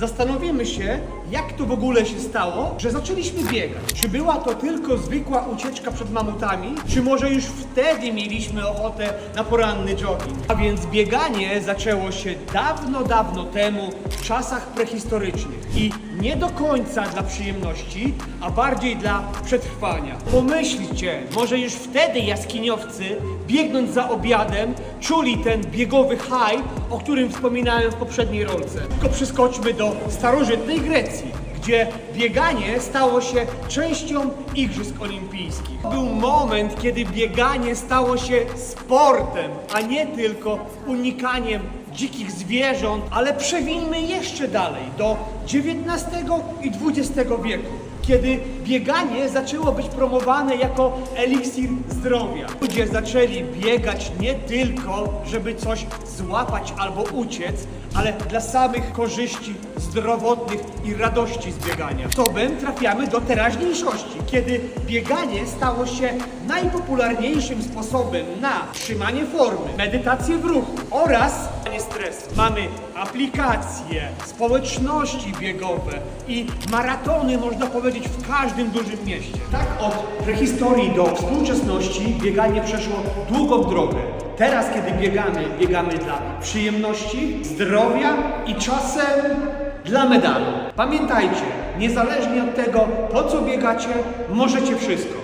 Zastanowimy się, jak to w ogóle się stało, że zaczęliśmy biegać. Czy była to tylko zwykła ucieczka przed mamutami, czy może już wtedy mieliśmy ochotę na poranny jogging? A więc bieganie zaczęło się dawno, dawno temu, w czasach prehistorycznych. I nie do końca dla przyjemności, a bardziej dla przetrwania. Pomyślcie, może już wtedy jaskiniowcy, biegnąc za obiadem, czuli ten biegowy haj, o którym wspominałem w poprzedniej rolce. Tylko przeskoczmy do starożytnej Grecji, gdzie bieganie stało się częścią Igrzysk Olimpijskich. Był moment, kiedy bieganie stało się sportem, a nie tylko unikaniem dzikich zwierząt, ale przewijmy jeszcze dalej do XIX i XX wieku kiedy bieganie zaczęło być promowane jako eliksir zdrowia. Ludzie zaczęli biegać nie tylko, żeby coś złapać albo uciec, ale dla samych korzyści zdrowotnych i radości z biegania. Tobem trafiamy do teraźniejszości, kiedy bieganie stało się najpopularniejszym sposobem na trzymanie formy, medytację w ruchu oraz stresu. Mamy aplikacje, społeczności biegowe i maratony, można w każdym dużym mieście. Tak od prehistorii do współczesności bieganie przeszło długą drogę. Teraz, kiedy biegamy, biegamy dla przyjemności, zdrowia i czasem dla medalu. Pamiętajcie, niezależnie od tego, po co biegacie, możecie wszystko.